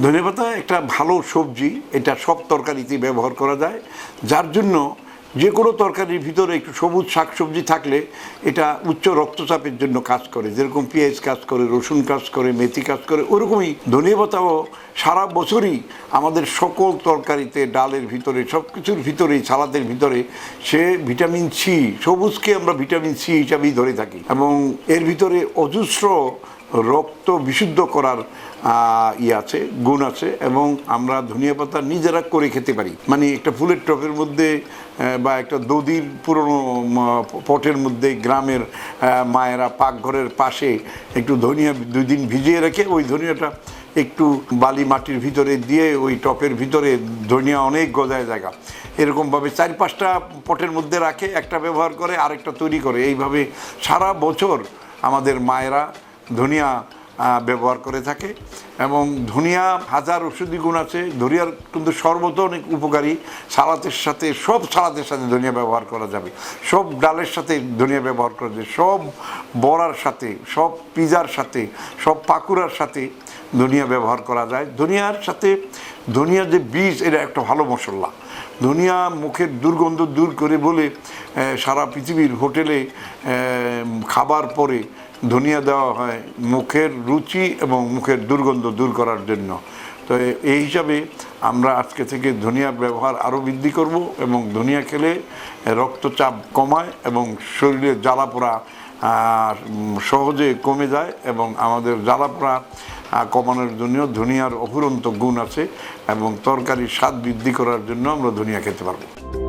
ধনেপাতা একটা ভালো সবজি, এটা সব তরকারিতে ব্যবহার করা যায়। যার জন্য যে কোনো তরকারির ভিতরে একটু সবুজ শাকসবজি থাকলে এটা উচ্চ রক্তচাপের জন্য কাজ করে। যেরকম পেঁয়াজ কাজ করে, রসুন কাজ করে, মেথি কাজ করে, ওরকমই ধনিয়া পাতাও সারা বছরই আমাদের সকল তরকারিতে ডালের ভিতরে সব কিছুর ভিতরে সালাদের ভিতরে সে ভিটামিন সি, সবুজকে আমরা ভিটামিন সি হিসাবেই ধরে থাকি। এবং এর ভিতরে অজস্র রক্ত বিশুদ্ধ করার ইয়ে আছে, গুণ আছে, এবং আমরা ধনিয়া পাতা নিজেরা করে খেতে পারি। মানে একটা ফুলের টপের মধ্যে বা একটা দদির পুরনো পটের মধ্যে গ্রামের মায়েরা পাকঘরের পাশে একটু ধনিয়া দুই দিন ভিজিয়ে রেখে ওই ধনিয়াটা একটু বালি মাটির ভিতরে দিয়ে ওই টপের ভিতরে ধনিয়া অনেক গজায় জায়গা। এরকমভাবে চার পাঁচটা পটের মধ্যে রাখে, একটা ব্যবহার করে, আরেকটা তৈরি করে। এইভাবে সারা বছর আমাদের মায়েরা ধনিয়া ব্যবহার করে থাকে এবং ধনিয়া হাজার ওষুধি গুণ আছে। ধনিয়ার কিন্তু সর্বত অনেক উপকারী। সালাতের সাথে, সব সালাতের সাথে ধনিয়া ব্যবহার করা যাবে। সব ডালের সাথে ধনিয়া ব্যবহার করা যাবে। সব বড়ার সাথে, সব পিজার সাথে, সব পাকুড়ার সাথে ধনিয়া ব্যবহার করা যায়। ধনিয়ার সাথে, ধনিয়ার যে বীজ, এটা একটা ভালো মশলা। ধনিয়া মুখের দুর্গন্ধ দূর করে বলে সারা পৃথিবীর হোটেলে খাবার পরে ধনিয়া দেওয়া হয় মুখের রুচি এবং মুখের দুর্গন্ধ দূর করার জন্য। তো এই হিসাবে আমরা আজকে থেকে ধনিয়ার ব্যবহার আরও বৃদ্ধি করব এবং ধনিয়া খেলে রক্তচাপ কমায় এবং শরীরে জ্বালাপোড়া আহ, উম, সহজে কমে যায় এবং আমাদের জ্বালাপোড়া আহ, কমানোর জন্য ধনিয়ার অফুরন্ত গুণ আছে এবং তরকারির স্বাদ বৃদ্ধি করার জন্য আমরা ধনিয়া খেতে পারব।